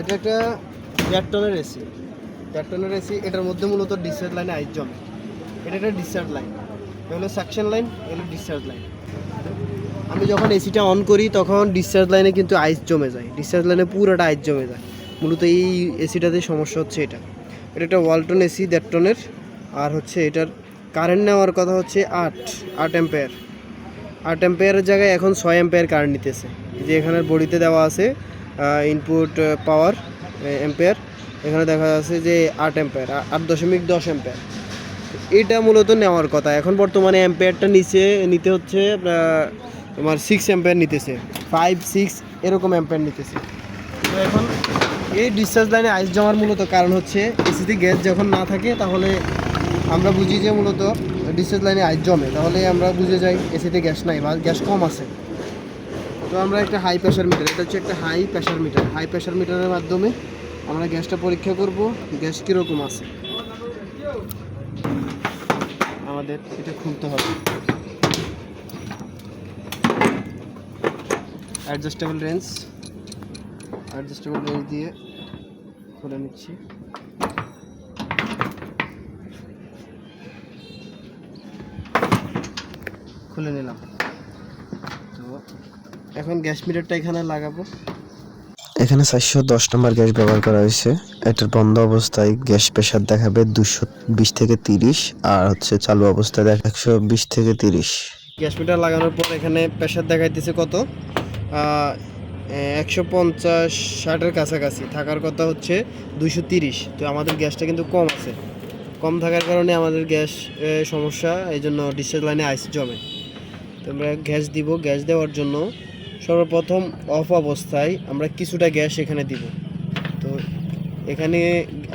এটা একটা দেড় টনের এসি। দেড় টনের এসি, এটার মধ্যে মূলত ডিসচার্জ লাইনে আইস জমে এটা একটা ডিসচার্জ লাইন এগুলো সাকশন লাইন এগুলো ডিসচার্জ লাইন আমি যখন এসিটা অন করি, তখন ডিসচার্জ লাইনে কিন্তু আইস জমে যায়। ডিসচার্জ লাইনে পুরোটা আইস জমে যায়। মূলত এই এসিটাতে সমস্যা হচ্ছে এটা। এটা একটা ওয়ালটন এসি, দেড় টনের। আর হচ্ছে এটার কারেন্ট নেওয়ার কথা হচ্ছে আট আট অ্যাম্পেয়ার আট অ্যাম্পেয়ারের জায়গায় এখন ছয় অ্যাম্পেয়ার কারেন্ট নিতেছে। যে এখানের বডিতে দেওয়া আছে ইনপুট পাওয়ার অ্যাম্পেয়ার এখানে দেখা যাচ্ছে যে আট অ্যাম্পেয়ার আট দশমিক দশ অ্যাম্পেয়ার এটা মূলত নেওয়ার কথা। এখন বর্তমানে অ্যাম্পেয়ারটা নিচে, নিতে হচ্ছে তোমার সিক্স অ্যাম্পেয়ার নিতেছে। ফাইভ সিক্স এরকম অ্যাম্পেয়ার নিতেছে। তো এখন এই ডিসচার্জ লাইনে আইস জমার মূলত কারণ হচ্ছে এসিতে গ্যাস যখন না থাকে, তাহলে আমরা বুঝি যে মূলত ডিসচার্জ লাইনে আইস জমে। তাহলে আমরা বুঝে যাই এসিতে গ্যাস নাই বা গ্যাস কম আছে। তো আমরা একটা হাই প্রেশার মিটার এটা হচ্ছে একটা high pressure meter high pressure মিটারের মাধ্যমে আমরা গ্যাসটা পরীক্ষা করব, গ্যাস কীরকম আছে? আমাদের এটা খুলতে হবে। অ্যাডজাস্টেবল রেঞ্জ অ্যাডজাস্টেবল রেঞ্জ দিয়ে খুলে নিচ্ছি। খুলে নিলাম। এখন গ্যাস মিটারটা এখানে লাগাবো। এখানে চারশো দশ নম্বর গ্যাস ব্যবহার করা হয়েছে। এটার বন্ধ অবস্থায় গ্যাস প্রেশার দেখাবে দুশো বিশ থেকে তিরিশ আর হচ্ছে চালু অবস্থায় দেখ একশো বিশ থেকে তিরিশ। গ্যাস মিটার লাগানোর পর এখানে প্রেশার দেখাইতেছে কত? একশো পঞ্চাশ ষাটের কাছাকাছি। থাকার কথা হচ্ছে দুশো তিরিশ। তো আমাদের গ্যাসটা কিন্তু কম আছে। কম থাকার কারণে আমাদের গ্যাস সমস্যা এই জন্য ডিসচার্জ লাইনে আইস জমে। তো আমরা গ্যাস দিব। গ্যাস দেওয়ার জন্য সর্বপ্রথম অফ অবস্থায় আমরা কিছুটা গ্যাস এখানে দিব। তো এখানে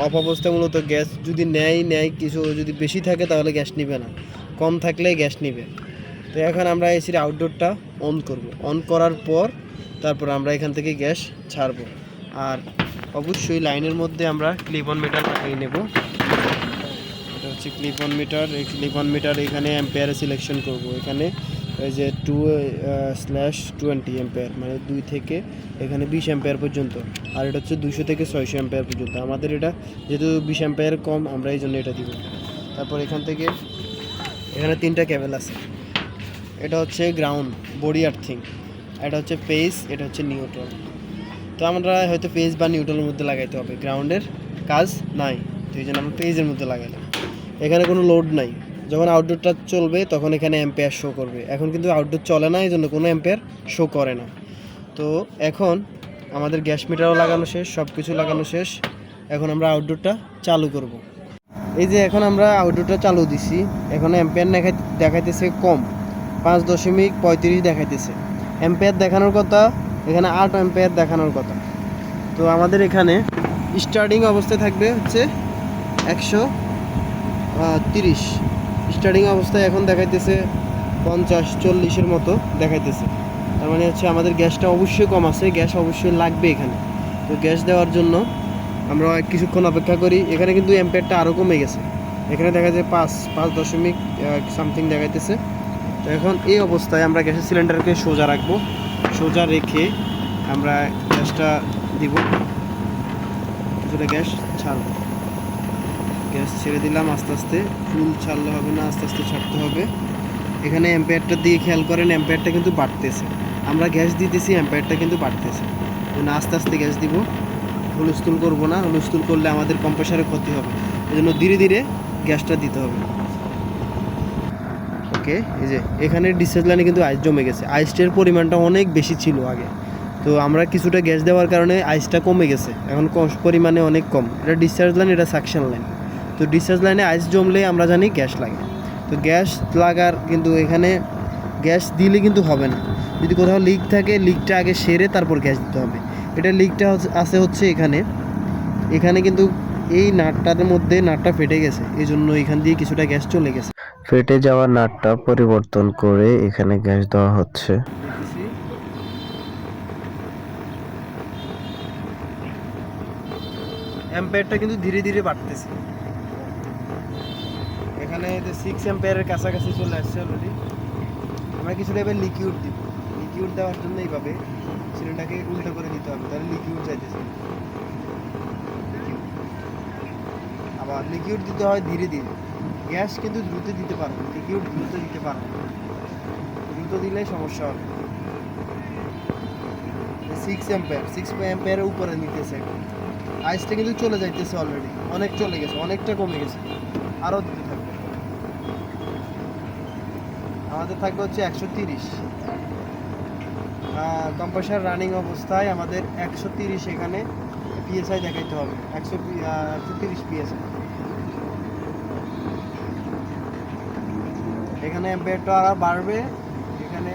অফ অবস্থায় মূলত গ্যাস যদি নেয় নেয় কিছু যদি বেশি থাকে তাহলে গ্যাস নিবে না। কম থাকলে গ্যাস নিবে। তো এখন আমরা এসির আউটডোরটা অন করব। অন করার পর তারপর আমরা এখান থেকে গ্যাস ছাড়বো। আর অবশ্যই লাইনের মধ্যে আমরা ক্লিপ অন মিটার লাগিয়ে নেব। এটা হচ্ছে ক্লিপ অন মিটার এই ক্লিপ অন মিটার এখানে অ্যাম্পেয়ারে সিলেকশন করব। এখানে এই যে টু স্ল্যাশ টোয়েন্টি অ্যাম্পেয়ার মানে দুই থেকে এখানে বিশ অ্যাম্পেয়ার পর্যন্ত। আর এটা হচ্ছে দুশো থেকে ছয়শো অ্যাম্পেয়ার পর্যন্ত। আমাদের এটা যেহেতু বিশ অ্যাম্পেয়ার কম, আমরা এই জন্য এটা দিব। তারপর এখান থেকে এখানে তিনটা কেবল আছে। এটা হচ্ছে গ্রাউন্ড বডি আর্থিং এটা হচ্ছে পেস এটা হচ্ছে নিউট্রাল তো আমরা হয়তো পেজ বা নিউট্রালের মধ্যে লাগাইতে হবে। গ্রাউন্ডের কাজ নাই, তো এই জন্য আমরা পেজের মধ্যে লাগাইলাম। এখানে কোনো লোড নাই। যখন আউটডোরটা চলবে, তখন এখানে অ্যাম্পেয়ার শো করবে। এখন কিন্তু আউটডোর চলে না এই জন্য কোনো অ্যাম্পেয়ার শো করে না। তো এখন আমাদের গ্যাস মিটারও লাগানো শেষ সব কিছু লাগানো শেষ। এখন আমরা আউটডোরটা চালু করব। এই যে এখন আমরা আউটডোরটা চালু দিছি, এখন অ্যাম্পেয়ার দেখাই, দেখাইতেছে কম। পাঁচ দশমিক পঁয়ত্রিশ দেখাইতেছে। অ্যাম্পেয়ার দেখানোর কথা, এখানে আট অ্যাম্পেয়ার দেখানোর কথা। তো আমাদের এখানে স্টার্টিং অবস্থায় থাকবে হচ্ছে একশো তিরিশ। স্টার্টিং অবস্থায় এখন দেখাইতেছে পঞ্চাশ, চল্লিশের মতো দেখাইতেছে। তার মানে হচ্ছে আমাদের গ্যাসটা অবশ্যই কম আছে, গ্যাস অবশ্যই লাগবে এখানে। তো গ্যাস দেওয়ার জন্য আমরা কিছুক্ষণ অপেক্ষা করি। এখানে কিন্তু অ্যাম্পেয়ারটা আরও কমে গেছে। এখানে দেখা যায় পাঁচ পাঁচ দশমিক সামথিং দেখাইতেছে। তো এখন এই অবস্থায় আমরা গ্যাসের সিলিন্ডারকে সোজা রাখব। সোজা রেখে আমরা গ্যাসটা দিব। কিছুটা গ্যাস ছাড়বো। গ্যাস ছেড়ে দিলাম আস্তে আস্তে। ফুল ছাড়লে হবে না, আস্তে আস্তে ছাড়তে হবে। এখানে অ্যাম্পেয়ারটা দিয়ে খেয়াল করেন অ্যাম্পেয়ারটা কিন্তু বাড়তেছে। আমরা গ্যাস দিতেছি অ্যাম্পেয়ারটা কিন্তু বাড়তেছে। তো না আস্তে আস্তে গ্যাস দিব। হুলস্থুল করব না হুলস্থুল করলে আমাদের কম্প্রেসারে ক্ষতি হবে। এই জন্য ধীরে ধীরে গ্যাসটা দিতে হবে। ওকে, এই যে, এখানে ডিসচার্জ লাইনে কিন্তু আইস জমে গেছে। আইসটার পরিমাণটা অনেক বেশি ছিল আগে। তো আমরা কিছুটা গ্যাস দেওয়ার কারণে আইসটা কমে গেছে। এখন পরিমাণে অনেক কম। এটা ডিসচার্জ লাইন, এটা সাকশন লাইন। তো ডিসচার্জ লাইনে আইস জমলে আমরা জানি গ্যাস লাগে। তো গ্যাস লাগার কিন্তু এখানে গ্যাস দিলে কিন্তু হবে না। যদি কোথাও লিক থাকে লিকটা আগে সেরে তারপর গ্যাস দিতে হবে। এটা লিকটা আছে হচ্ছে এখানে। এখানে কিন্তু এই নাটটার মধ্যে নাটটা ফেটে গেছে। এই জন্য এখান দিয়ে কিছুটা গ্যাস চলে গেছে। ফেটে যাওয়া নাটটা পরিবর্তন করে এখানে গ্যাস দেওয়া হচ্ছে। অ্যাম্পেয়ারটা কিন্তু ধীরে ধীরে বাড়তেছে। এখানে সিক্স অ্যাম্পেয়ারের কাছাকাছি চলে আসছে অলরেডি আমরা কিছুটা এবার লিকুইড দিব। লিকুইড দেওয়ার জন্য এইভাবে সিলিন্ডারকে উল্টো করে দিতে হবে, তাহলে লিকুইড চাইতেছে আবার লিকুইড দিতে হয় ধীরে ধীরে। গ্যাস কিন্তু দ্রুত দিতে পারব লিকুইড দ্রুত দিতে পারব। দ্রুত দিলে সমস্যা হবে। সিক্স অ্যাম্পেয়ার সিক্স অ্যাম্পেয়ারের উপরে নিতেছে। আইসটা কিন্তু চলে যাইতেছে অলরেডি অনেক চলে গেছে, অনেকটা কমে গেছে। আরও দিতে থাকবে আমাদের থাকবে হচ্ছে একশো তিরিশ। কম্পাসার রানিং অবস্থায় আমাদের একশো তিরিশ এখানে পিএসআই দেখাইতে হবে। একশো একশো তিরিশ পিএসআই এখানে অ্যাম্পেয়ারটা আরও বাড়বে, এখানে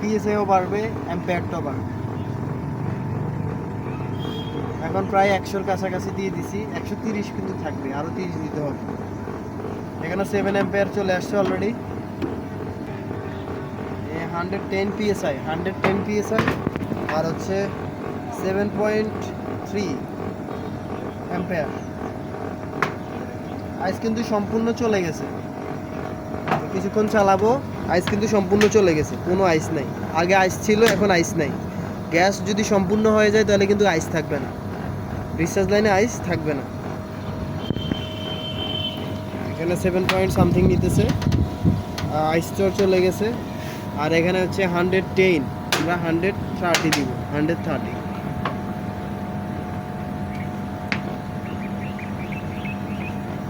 পিএসআইও বাড়বে অ্যাম্পেয়ারটাও বাড়বে। এখন প্রায় একশোর কাছাকাছি দিয়ে দিছি, একশো তিরিশ কিন্তু থাকবে আরও তিরিশ দিতে হবে। এখানে সেভেন অ্যাম্পেয়ার চলে আসছে already hundred ten PSI, hundred ten PSI আর হচ্ছে seven point three ampere. Ice কিন্তু সম্পূর্ণ চলে গেছে। কিছুক্ষণ চালাবো, আইস কিন্তু সম্পূর্ণ চলে গেছে, কোনো আইস নাই। আগে আইস ছিল, এখন আইস নাই। গ্যাস যদি সম্পূর্ণ হয়ে যায়, তাহলে কিন্তু আইস থাকবে না। রিচার্জ লাইনে আইস থাকবে না। এখানে সেভেন পয়েন্ট সামথিং নিতেছে। আইস চর চলে গেছে। আর এখানে হচ্ছে হান্ড্রেড টেন আমরা হান্ড্রেড থার্টি দিব hundred thirty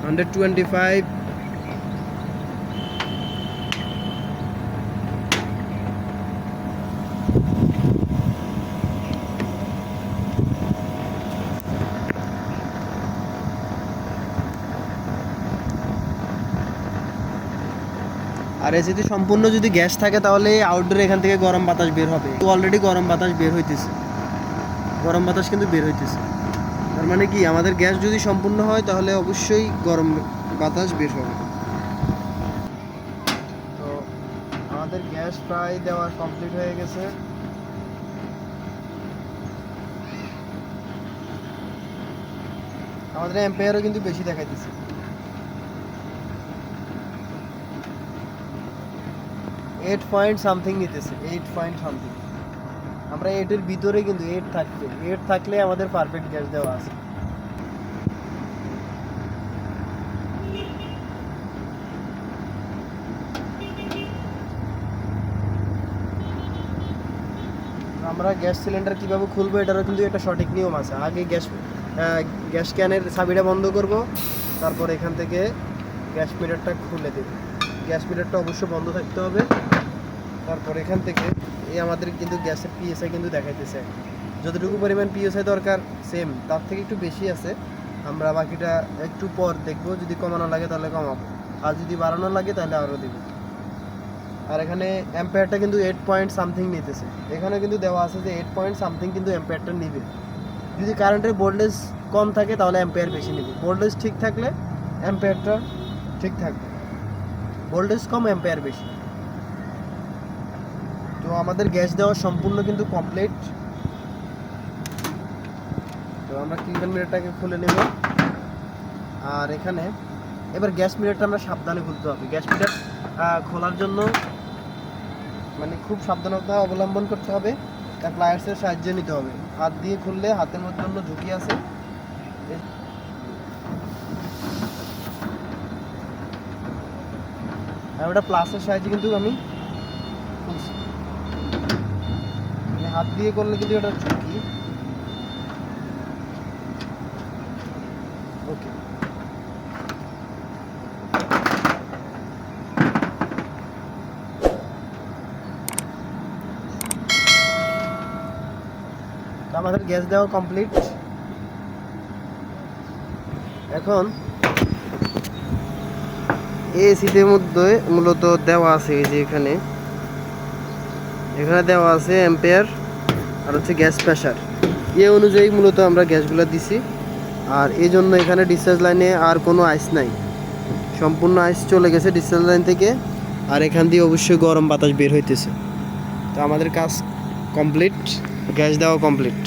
hundred twenty five আর এ যদি সম্পূর্ণ যদি গ্যাস থাকে, তাহলে আউটডোর এখান থেকে গরম বাতাস বের হবে। তো অলরেডি গরম বাতাস বের হইতেছে। গরম বাতাস কিন্তু বের হইতেছে। তার মানে কি, আমাদের গ্যাস যদি সম্পূর্ণ হয়, তাহলে অবশ্যই গরম বাতাস বের হবে। তো আমাদের গ্যাস প্রায় দেওয়া কমপ্লিট হয়ে গেছে। আমাদের এম্পায়ারও কিন্তু বেশি দেখাইতেছে। এইট পয়েন্ট সামথিং নিতেছে এইট পয়েন্ট সামথিং আমরা এইটের ভিতরে কিন্তু এইট থাকবে। এইট থাকলে আমাদের পারফেক্ট গ্যাস দেওয়া আছে। আমরা গ্যাস সিলিন্ডার কীভাবে খুলবো এটারও কিন্তু একটা সঠিক নিয়ম আছে। আগে গ্যাস গ্যাস ক্যানের চাবিটা বন্ধ করব, তারপর এখান থেকে গ্যাস মিটারটা খুলে দেব। গ্যাস মিটারটা অবশ্যই বন্ধ থাকতে হবে। তারপর এখান থেকে এই আমাদের কিন্তু গ্যাসের পিএসআই কিন্তু দেখাইতেছে। যতটুকু পরিমাণ পিএসআই দরকার সেম তার থেকে একটু বেশি আছে। আমরা বাকিটা একটু পর দেখব। যদি কমানো লাগে তাহলে কমাবো। আর যদি বাড়ানো লাগে তাহলে আরও দেবো। আর এখানে অ্যাম্পেয়ারটা কিন্তু এইট পয়েন্ট সামথিং নিতেছে। এখানে কিন্তু দেওয়া আছে যে এইট পয়েন্ট সামথিং কিন্তু অ্যাম্পেয়ারটা নিবে। যদি কারেন্টের ভোল্টেজ কম থাকে তাহলে অ্যাম্পেয়ার বেশি নেবে। ভোল্টেজ ঠিক থাকলে অ্যাম্পেয়ারটা ঠিক থাকবে। ভোল্টেজ কম অ্যাম্পেয়ার বেশি। আমাদের গ্যাস দেওয়া সম্পূর্ণ কিন্তু কমপ্লিট তো আমরা ক্লিন মিটারটাকে খুলে নেব। আর এখানে এবার গ্যাস মিটারটা আমরা সাবধানে খুলতে হবে। গ্যাস মিটার খোলার জন্য মানে খুব সাবধানতা অবলম্বন করতে হবে। তার প্লায়ার্সের সাহায্য নিতে হবে। হাত দিয়ে খুললে হাতের মধ্যে জন্য ঝুঁকি আছে। আর ওটা প্লাসের সাহায্যে কিন্তু আমি খুলছি। হাত দিয়ে করলে কিন্তু এটা ঝুঁকি। ওকে আমাদের গ্যাস দেওয়া কমপ্লিট এখন এসিদের মধ্যে মূলত দেওয়া আছে এই যে এখানে। এখানে দেওয়া আছে অ্যাম্পেয়ার আর হচ্ছে গ্যাস প্রেশার এ অনুযায়ী মূলত আমরা গ্যাসগুলো দিছি। আর এই জন্য এখানে ডিসচার্জ লাইনে আর কোনো আইস নাই। সম্পূর্ণ আইস চলে গেছে ডিসচার্জ লাইন থেকে। আর এখান দিয়ে অবশ্যই গরম বাতাস বের হইতেছে। তো আমাদের কাজ কমপ্লিট, গ্যাস দেওয়া কমপ্লিট।